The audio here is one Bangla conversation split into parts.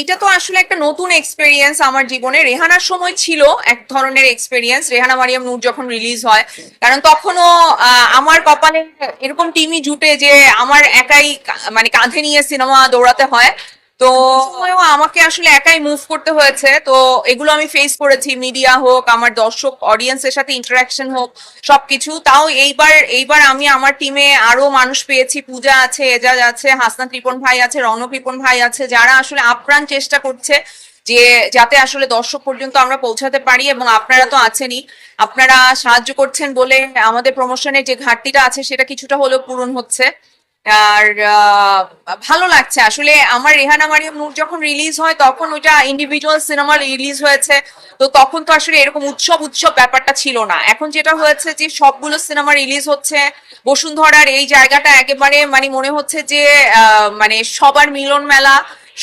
এটা তো আসলে একটা নতুন এক্সপেরিয়েন্স আমার জীবনে। রেহানার সময় ছিল এক ধরনের এক্সপেরিয়েন্স রেহানা মারিয়াম নূর যখন রিলিজ হয়, কারণ তখনও আমার কপালে এরকম টিমই জুটে যে আমার একাই মানে কাঁধে নিয়ে সিনেমা দৌড়াতে হয়। তো আমাকে আসলে একাই মুভ করতে হয়েছে। তো এগুলো আমি ফেস করেছি মিডিয়া হোক, আমার দর্শক অডিয়েন্সের সাথে ইন্টারাকশন হোক, সবকিছু। তাও এইবার এইবার আমি আমার টিমে আরও মানুষ পেয়েছি। পূজা আছে, এজাজ আছে হাসনা ত্রিপন ভাই আছে রণ ত্রিপন ভাই আছে, যারা আসলে আপ্রাণ চেষ্টা করছে যে, যাতে আসলে দর্শক পর্যন্ত আমরা পৌঁছাতে পারি এবং আপনারা তো আছেনই। আপনারা সাহায্য করছেন বলে আমাদের প্রমোশনের যে ঘাটতিটা আছে, সেটা কিছুটা হলেও পূরণ হচ্ছে। আর ভালো লাগছে। আসলে আমার রেহানা মারিয়াম নূর যখন রিলিজ হয়, তখন ওটা ইন্ডিভিজুয়াল সিনেমা রিলিজ হয়েছে। তো তখন তো আসলে এরকম উৎসব উৎসব ব্যাপারটা ছিল না। এখন যেটা হয়েছে যে, সবগুলো সিনেমা রিলিজ হচ্ছে। বসুন্ধরার এই জায়গাটা একেবারে মানে মনে হচ্ছে যে মানে সবার মিলন মেলা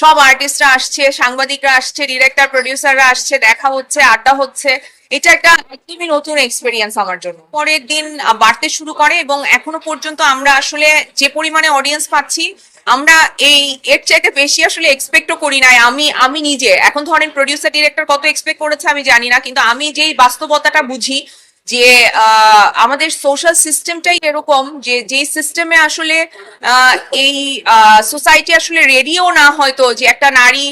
সব আর্টিস্টরা আসছে, সাংবাদিকরা আসছে ডিরেক্টর প্রডিউসাররা আসছে, দেখা হচ্ছে, আড্ডা হচ্ছে। এটা একটা একদমই নতুন এক্সপিরিয়েন্স আমার জন্য। পরের দিন বাড়তে শুরু করে এবং এখনও পর্যন্ত আমরা আসলে যে পরিমাণে অডিয়েন্স পাচ্ছি, আমরা এই এর চাইতে বেশি আসলে এক্সপেক্টও করি নাই। আমি আমি নিজে। এখন ধরেন প্রডিউসার ডিরেক্টর কত এক্সপেক্ট করেছে আমি জানি না, কিন্তু আমি যেই বাস্তবতাটা বুঝি যে আমাদের সোশ্যাল সিস্টেমটাই এরকম যে যে সিস্টেমে আসলে এই সোসাইটি আসলে রেডিও না হয়তো যে একটা নারী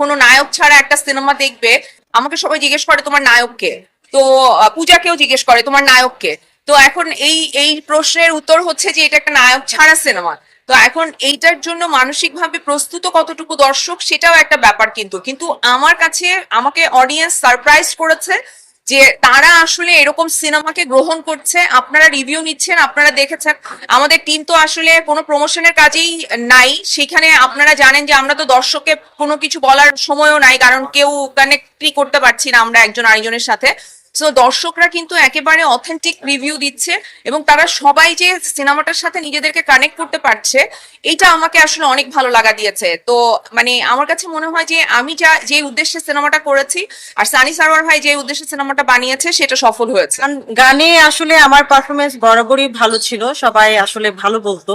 কোনো নায়ক ছাড়া একটা সিনেমা দেখবে। আমাকে সবাই জিজ্ঞেস করে, তোমার নায়ককে? তো পূজাকেও জিজ্ঞেস করে, তোমার নায়ককে? তো এখন এই এই প্রশ্নের উত্তর হচ্ছে যে, এটা একটা নায়ক ছাড়া সিনেমা তো এখন এইটার জন্য মানসিকভাবে প্রস্তুত কতটুকু দর্শক, সেটাও একটা ব্যাপার কিন্তু। কিন্তু আমার কাছে, আমাকে অডিয়েন্স সারপ্রাইজ করেছে যে তারা আসলে এরকম সিনেমাকে গ্রহণ করছে, আপনারা রিভিউ নিচ্ছেন, আপনারা দেখেছেন। আমাদের টিম তো আসলে কোনো প্রমোশনের কাজেই নাই। সেখানে আপনারা জানেন যে আমরা তো দর্শককে কোনো কিছু বলার সময়ও নাই, কারণ কেউ কানেক্টই করতে পারছি না আমরা একজন আরেকজনের সাথে। সো দর্শকরা কিন্তু একেবারে অথেন্টিক রিভিউ দিচ্ছে এবং তারা সবাই যে সিনেমাটার সাথে নিজেদেরকে কানেক্ট করতে পারছে, এটা আমাকে আসলে অনেক ভালো লাগা দিয়েছে। তো মানে আমার কাছে মনে হয় যে আমি যা, যে উদ্দেশ্যে সিনেমাটা করেছি আর সানি সারোয়ার ভাই যে উদ্দেশ্যে সিনেমাটা বানিয়েছে, সেটা সফল হয়েছে। গানে আসলে আমার পারফরমেন্স বরাবরই ভালো ছিল, সবাই আসলে ভালো বলতো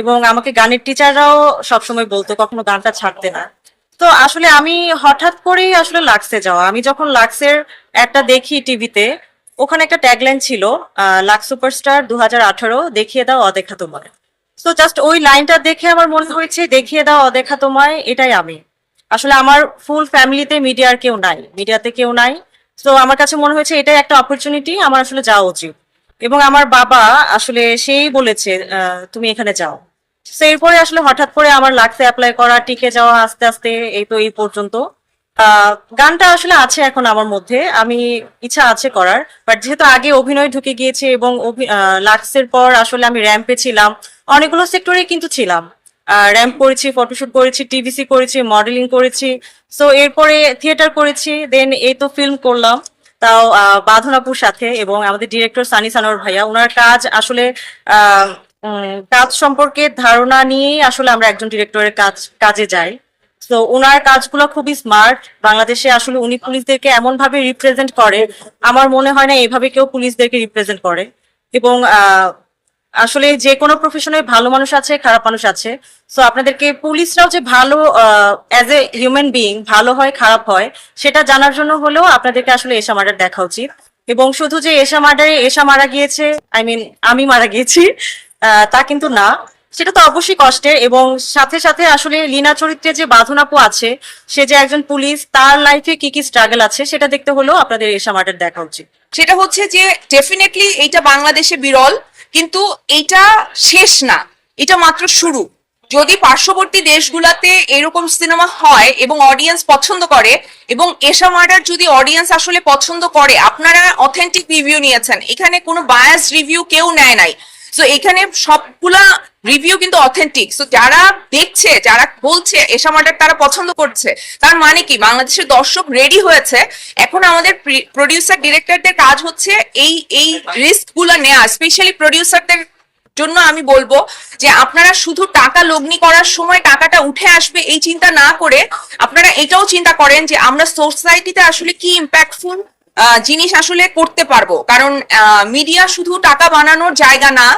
এবং আমাকে গানের টিচাররাও সবসময় বলতো, কখনো গানটা ছাড়তে না। তো আসলে আমি হঠাৎ করেই আসলে লাক্সে যাওয়া। আমি যখন লাক্সের একটা দেখি টিভিতে, ওখানে একটা ট্যাগলাইন ছিল লাক্স সুপারস্টার দু হাজার আঠারো, দেখিয়ে দাও অদেখা তোমায়। তো জাস্ট ওই লাইনটা দেখে আমার মনে হয়েছে, দেখিয়ে দাও অদেখা তোমায়, এটাই আমি। আসলে আমার ফুল ফ্যামিলিতে মিডিয়ার কেউ নাই মিডিয়াতে কেউ নাই। তো আমার কাছে মনে হয়েছে এটাই একটা অপরচুনিটি আমার আসলে যাওয়া উচিত। এবং আমার বাবা আসলে সেই বলেছে তুমি এখানে যাও। তো এরপরে আসলে হঠাৎ করে আমার লাগছে অ্যাপ্লাই করা, টিকে যাওয়া, আস্তে আস্তে এই তো এই পর্যন্ত। গানটা আসলে আছে এখন আমার মধ্যে, আমি ইচ্ছা আছে করার বাট যেহেতু আগে অভিনয় ঢুকে গিয়েছে এবং লাক্সের পর আসলে আমি র্যাম্পে ছিলাম, অনেকগুলো সেক্টরে কিন্তু ছিলাম। র্যাম্প করেছি ফটোশুট করেছি টিভিসি করেছি মডেলিং করেছি। সো এরপরে থিয়েটার করেছি দেন এই তো ফিল্ম করলাম, তাও বাঁধনাপুর সাথে এবং আমাদের ডিরেক্টর সানি সানোর ভাইয়া ওনার কাজ আসলে কাজ সম্পর্কে ধারণা নিয়েই আসলে আমরা একজন ডিরেক্টরের কাজ, কাজে যাই। তো ওনার কাজগুলো খুবই স্মার্ট বাংলাদেশে আসলে উনি পুলিশদেরকে এমন ভাবে রিপ্রেজেন্ট করে, আমার মনে হয় না এইভাবে কেউ পুলিশদেরকে রিপ্রেজেন্ট করে। এবং আসলে যে কোনো প্রফেশনে ভালো মানুষ আছে, খারাপ মানুষ আছে। সো আপনাদেরকে পুলিশরাও যে ভালো অ্যাজ এ হিউম্যান বিইং ভালো হয়, খারাপ হয়, সেটা জানার জন্য হলেও আপনাদেরকে আসলে এসা মার্ডার দেখা উচিত। এবং শুধু যে এসা মার্ডারে এসা মারা গিয়েছে আই মিন আমি মারা গিয়েছি তা কিন্তু না। সেটা তো অবশ্যই কষ্টের এবং সাথে সাথে আসলে লীনা চরিত্রে যে বাঁধনাপু আছে, সে যে একজন পুলিশ, তার লাইফে কি কি স্ট্রাগল আছে সেটা দেখতে হলেও আপনাদের এশা মার্ডার দেখা উচিত। সেটা হচ্ছে যে ডেফিনেটলি এইটা বাংলাদেশে বিরল, কিন্তু এইটা শেষ না। এটা মাত্র শুরু। যদি পার্শ্ববর্তী দেশগুলাতে এরকম সিনেমা হয় এবং অডিয়েন্স পছন্দ করে, এবং এশা মার্ডার যদি অডিয়েন্স আসলে পছন্দ করে, আপনারা অথেন্টিক রিভিউ নিয়েছেন, এখানে কোনো বায়াস রিভিউ কেউ নেয় নাই। সো এখানে সবগুলা রিভিউ কিন্তু অথেন্টিক সো যারা দেখছে, যারা বলছে এশা মার্ডার তারা পছন্দ করছে, তার মানে কি? বাংলাদেশের দর্শক রেডি হয়েছে। এখন আমাদের প্রডিউসার ডিরেক্টরদের কাজ হচ্ছে এই এই রিস্কগুলা নেওয়া স্পেশালি প্রডিউসারদের জন্য আমি বলব যে, আপনারা শুধু টাকা লগ্নি করার সময় টাকাটা উঠে আসবে এই চিন্তা না করে আপনারা এটাও চিন্তা করেন যে, আমরা সোসাইটিতে আসলে কি ইম্প্যাক্টফুল জিনিস আসলে করতে পারব। কারণ মিডিয়া শুধু টাকা বানানোর জায়গা না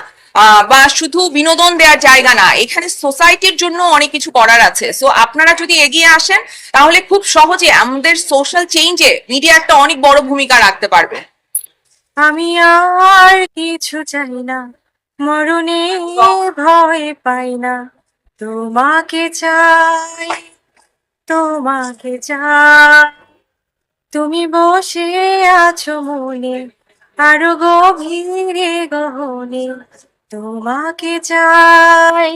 বা শুধু বিনোদন দেওয়ার জায়গা না, এখানে সোসাইটির জন্য অনেক কিছু করার আছে। সো আপনারা যদি এগিয়ে আসেন, তাহলে খুব সহজে আমাদের সোশ্যাল চেঞ্জে মিডিয়া একটা অনেক বড় ভূমিকা রাখতে পারবে। আমি আর কিছু চাই না, মরণে ভয় পাই না। তোমাকে চাই তোমাকে চাই। তুমি বসে আছো মনে আরও গভীরে গহনে। তোমাকে চাই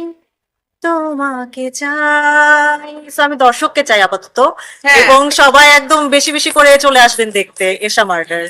তোমাকে চাই। আমি দর্শককে চাই আপাতত হ্যাঁ। এবং সবাই একদম বেশি বেশি করে চলে আসবেন দেখতে এসা মার্টার